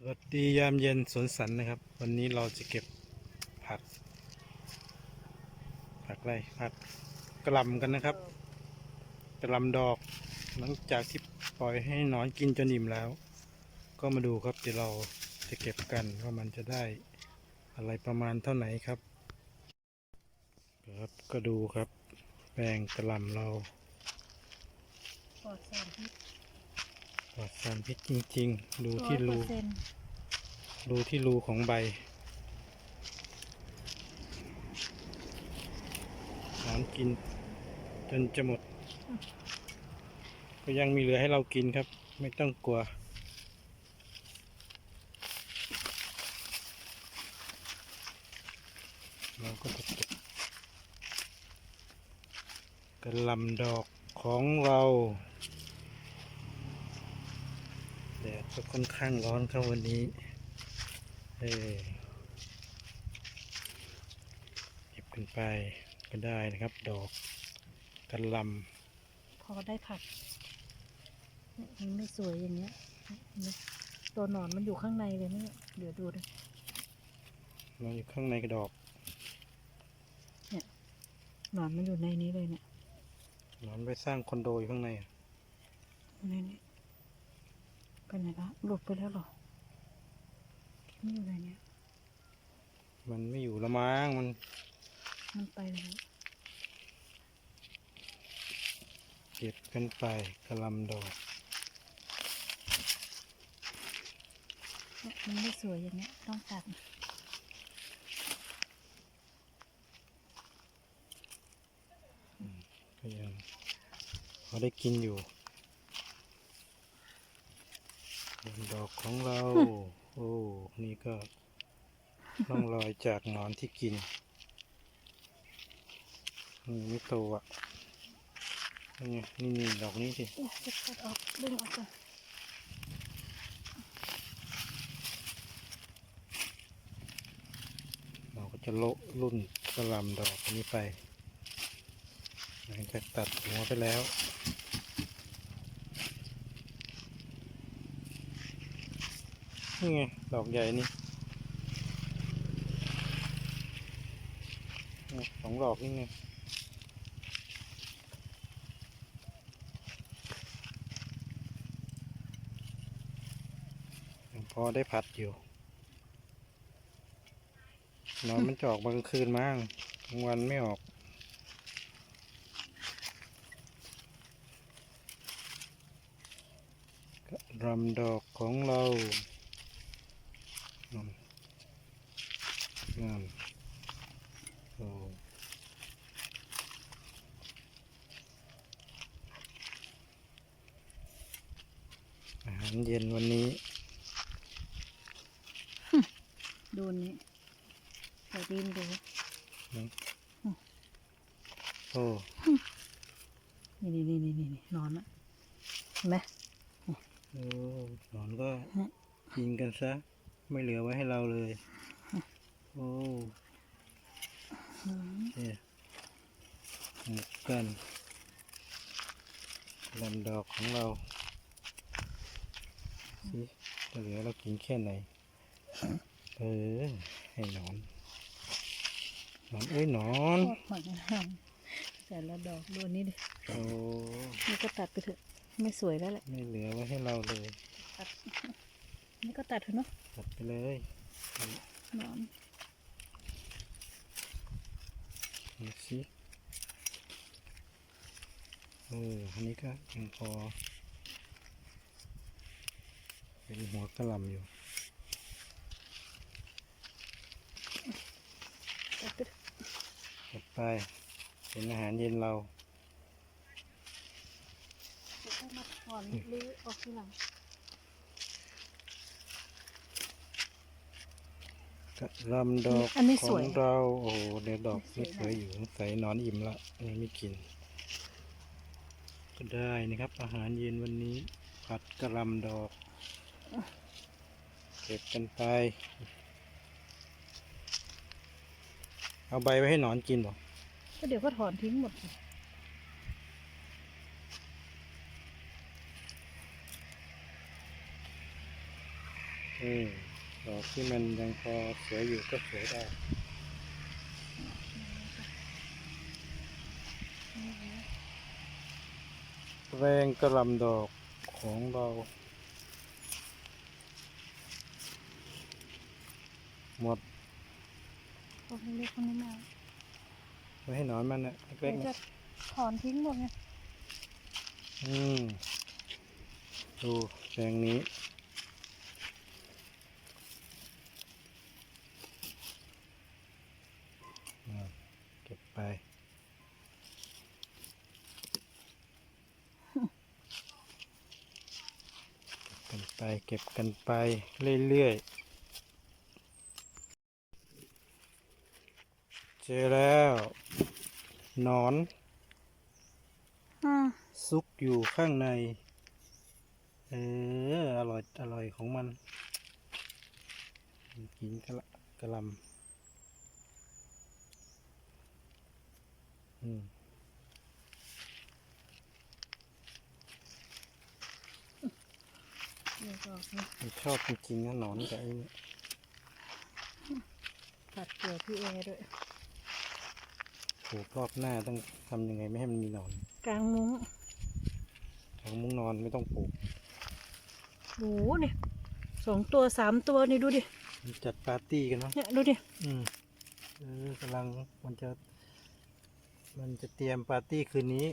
สวัสดียามเย็นสวนสันนะครับ วันนี้เราจะเก็บผัก ผักไรผักกระลำกันนะครับ กระลำดอก หลังจากที่ปล่อยให้หนอนกินจนอิ่มแล้ว ก็มาดูครับเดี๋ยวเราจะเก็บกันว่ามันจะได้อะไรประมาณเท่าไหนครับครับก็ดูครับแปลงกระลำเราปลอดสารพิษ ลอดสารพิษจริง ๆ ดูที่รู100%ดูที่รูของใบหนอนกิน จนจะหมด ก็ยังมีเหลือให้เรากินครับ ไม่ต้องกลัวเราก็จะเก็บกระหลำดอกของเราแดด ก็ค่อนข้างร้อนครับวันนี้ เออเก็บกันไปก็ได้นะครับ ดอกกระหลพอได้ผักเนี่ยมันไม่สวยอย่างเงี้ยเห็นไหมตัวหนอนมันอยู่ข้างในเลยเนี่ยเดี๋ยวดูดิำมันอยู่ข้างในกระดอกหนอนมันอยู่ในนี้เลยเนี่ยหนอนไปสร้างคอนโดอยู่ข้างในอะในนี้ ไปไหนละหลุดไปแล้วเหรอมันอยู่ในเนี้ยมันไม่อยู่ละมั้งมัน มันไปแล้วเก็บกันไปกระหลำดอกเนี่ยมันไม่สวยอย่างเงี้ยต้องตัดก็ยังพอได้กินอยู่กระหลำ ดอกของเรา โอ้ นี่ก็ร่องรอยจากหนอนที่กินนี่ไม่โตอะ นี่ไงนี่นี่ดอกนี้สิเนี่ยจะตัดออกดึงออกก่อนเราก็จะโละรุ่นกระหลำดอกอันนี้ไป หลังจากตัดหัวไปแล้ว นี่ไง ดอกใหญ่นี่สองดอกนี่ไงยังพอได้ผัดอยู่นอนมันจอกมางคืนมั้งกลางวันไม่ออกรำดอกของเรา นั่นนั่นโอ้อาหารเย็นวันนี้ดูนี่ใส่ดินดูโอ้นี่นี่นี่นี่นี่นนะเห็นไหมโอ้นอนก็กินกันซะ ไม่เหลือไว้ให้เราเลย โอ้อืมเนี่ยหมกกันลำดอกของเราสิจะเหลือเรากินแค่ไหน เออ ให้หนอนหนอนเอ้ยหนอนโคตรหมักงามแต่ละดอกดูอันนี้ดิโอ้นี่ก็ตัดไปเถอะ ไม่สวยแล้วแหละ ไม่เหลือไว้ให้เราเลย ตัด นี่ก็ตัดเถอะเนาะตัดไปเลยนอนดูสิเอออันนี้ก็ยังพอ เป็นหัวกระหลำอยู่ตัดไปเถอะจัดไปเป็นอาหารเย็นเราเดี๋ยวค่อยมาถอนหรือออกทีหลัง กระหลำดอกอันนี้ขสอวย งเราโอ้โหเดี๋ยวดอกสวยนี่สวยอยู่ใส่นอนอิ่มละนี่ไม่กิน ก็ได้นะครับ อาหารเย็นวันนี้ผัดกระหลำดอก เก็บกันไป เอาใบไว้ให้หนอนกินบ่ก็เดี๋ยวก็ถอนทิ้งหมดสิเออ ดอกที่มันยังพอสวยอยู่ก็สวยได้แรงกระหลำดอกของเรา หมดพวกเล็กๆคนนี้มาไว้ให้หนอนมันนะเล็กๆเดี๋ยวนะจะถอนทิ้งหมดไงอืมดูแปลงนี้อ่าเก็บ ไปเก็บกันไปเก็บกันไปเรื่อยๆ เจอแล้วหนอนอ่าซุกอยู่ข้างใน เออ อร่อย อร่อยของมัน กินกะละกะหลำ อืมเดี๋ยวบอกนะมันชอบจริงๆนะหนอนกับไอ้นี่ตัดเกลือพี่เอด้วยปลูกรอบหน้าต้องทำยังไงไม่ให้มันมีหนอนกลางมุ้งทางมุ้งนอนไม่ต้องปลูกโอ้โหเนี่ยสองตัวสามตัวนี่ดูดิมันจัดปาร์ตี้กันเนาะเนี่ยดูดิ อืมเออกำลังมันจะ มันจะเตรียมปาร์ตี้คืนนี้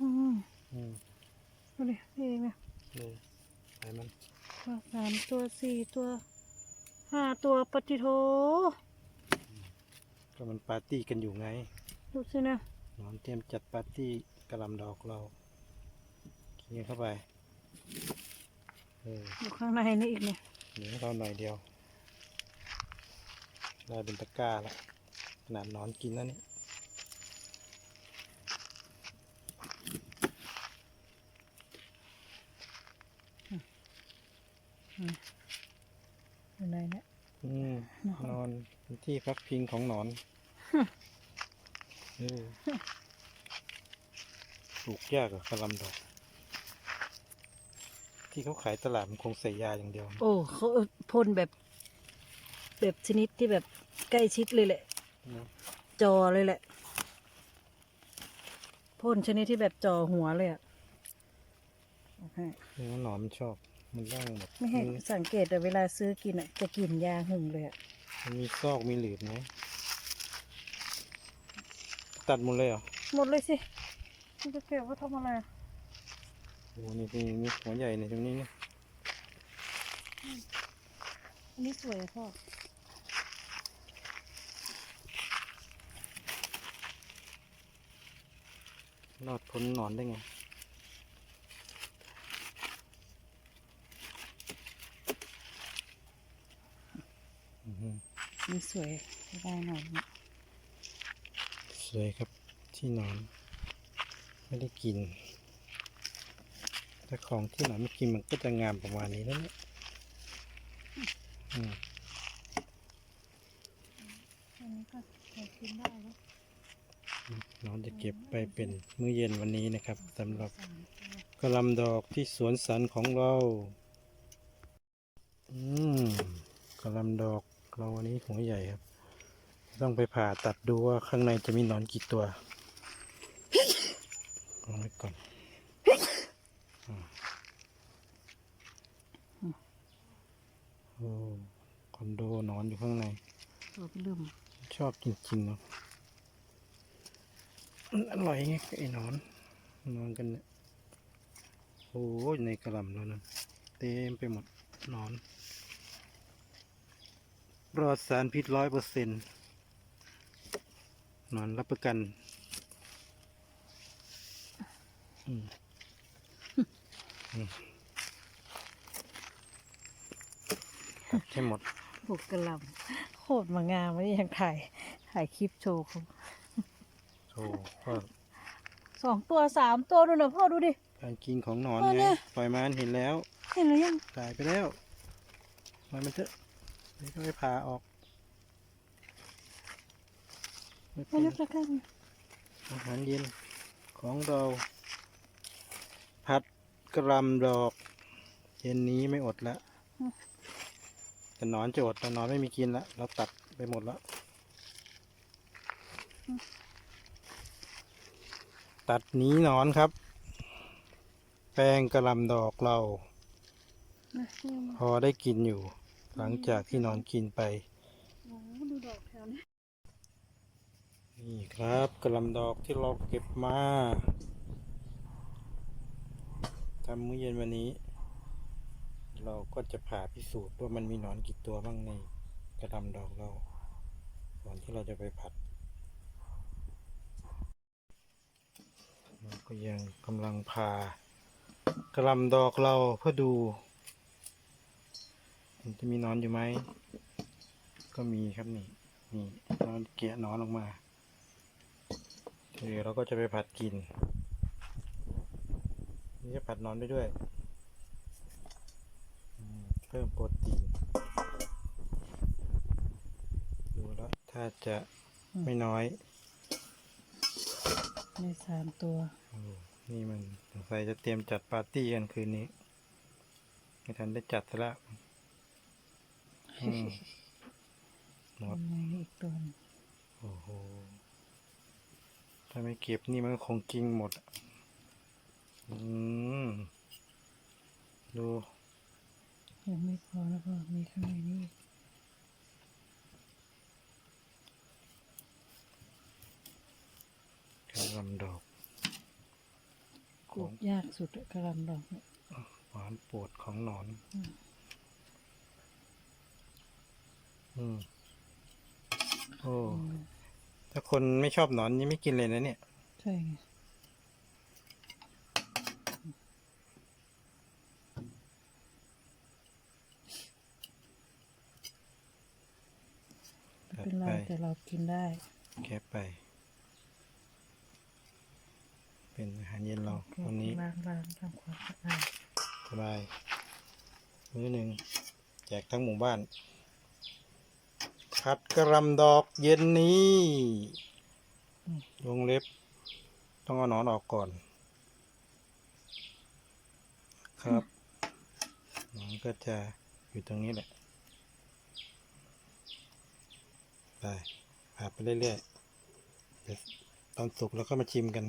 อืมอืมดูดิพี่เอเนี่ยเลยไปมันสามตัวสี่ตัวห้าตัวปฏิโทก็มันปาร์ตี้กันอยู่ไงดูสินะหนอนเตรียมจัดปาร์ตี้กระหลำดอกเรากินเข้าไปเอออยู่ข้างในนี่อีกเนี่ยเหลือให้เราหน่อยเดียวได้เป็นตะกร้าละขนาดหนอนกินแล้วเนี่ย อยู่ในเนี่ย อืมน อนเป็นที่พักพิงของหนอนเออปลูกยากอะกระหลำดอก ที่เขาขายตลาดมันคงใส่ยาอย่างเดียวนะโอ้เขาพ่นแบบ แบบชนิดที่แบบใกล้ชิดเลยแหละ เนอะจอเลยแหละพ่นชนิดที่แบบจอหัวเลยอะโอเคเออหนอนมันชอบ มันร่างแบบไม่ให้มันสังเกตแต่เวลาซื้อกินอะจะกลิ่นยาหึงเลยอะ มันมีซอกมีหลืบไหมตัดหมดเลยเหรอหมดเลยสิมันจะเก็บไว่าทำอะไรอะโอ้โหนี่นี่มีหัวใหญ่ในตรงนี้เนี่ยอันนี้สวยอะพ่อรอดพ้นหนอนได้ไง อื้อหือ นี่สวยได้หน่อยนะสวยครับที่นอน ไม่ได้กินแต่ของที่หนอนไม่กินมันก็จะงามประมาณนี้แล้วเนี่ยอืมอันนี้ก็พอกินได้แล้วหนอนจะเก็บไปเป็นมื้อเย็นวันนี้นะครับสำหรับสามตัวกระหลำดอกที่สวนสันของเรา อืมกระหลำดอก เราวันนี้หัวใหญ่ครับ ต้องไปผ่าตัดดูว่าข้างในจะมีหนอนกี่ตัวเอาไว้ก่อนอ่าโอ้คอนโดหนอนอยู่ข้างในตัวเป็นลืมชอบจริงๆเนาะมันอร่อยไงไอ้หนอนนอนกันเนี่ยโอ้ยในกระหลำแล้วนะเต็มไปหมดหนอน ปลอดสารพิษร้อยเปอร์เซ็นต์นอนรับประกันให้หมดปลูกกระลำโคตรมางามไม่ยังถ่าย ถ่ายคลิปโชว์เขาโอ้ก็สองตัวสามตัวดูนะพ่อดูดิการกินของหนอนไงปล่อยมันเห็นแล้ว เห็นหรือยังตายไปแล้วปล่อยมันเถอะ นี่ก็ไปผ่าออกไม่ไม่เป็นนึกแล้วกันอาหารเย็นของเรา ผัดกระหลำดอก เย็นนี้ไม่อดละออืมแต่หนอนจะอดแต่หนอนไม่มีกินละเราตัดไปหมดแล้วตัดหนีหนอนครับ แป้งกระหลำดอกเรานะนี่มันพอได้กินอยู่ หลังจากที่หนอนกินไปโอ้ดูดอกแถวนี้นี่ครับกระหลำดอกที่เราเก็บมาทำมื้อเย็นวันนี้ เราก็จะผ่าพิสูจน์ว่ามันมีหนอนกี่ตัวบ้างในกระหลำดอกเราก่อนที่เราจะไปผัดเราก็ยังกำลังผ่ากระหลำดอกเราเพื่อดู มันจะมีหนอนอยู่ไหม ก็มีครับนี่ นี่นอนเกะหนอนออกมาเดี๋ยวเราก็จะไปผัดกิน นี่จะผัดนอนไปด้วยอืมเพิ่มโปรตีน ดูแล้ว ถ้าจะไม่น้อยในสามตัวโอ้นี่มันสงสัยจะเตรียมจัดปาร์ตี้กันคืนนี้ ไม่ทันได้จัดซะแล้ว อืมหมดทำไงอีกตัวหนึ่งโอ้โห ถ้าไม่เก็บนี่มันคงกินหมดอะอืม ดูยังไม่พอแล้วก็มีข้างในนี่อีกกระหลำดอกปลูกยากสุดอะกระหลำดอกเนี่ยหวานโปวดของหนอนอืม อืมโอ้อืมถ้าคนไม่ชอบหนอนนี่ไม่กินเลยนะเนี่ย ใช่ไงไม่ตัดเป็นไรไป แต่เรากินได้ แค่ไป เป็นอาหารเย็นเราแค่วันนี้ ล้างล้างทำความสะอาดสบาย มื้อหนึ่งแจกทั้งหมู่บ้าน ผัดกระลำดอกเย็นนี้วงเล็บ ต้องเอาหนอนออกก่อน ครับหนอนก็จะอยู่ตรงนี้แหละ ไปผ่าไปเรื่อยๆเดี๋ยวตอนสุกแล้วก็มาชิมกัน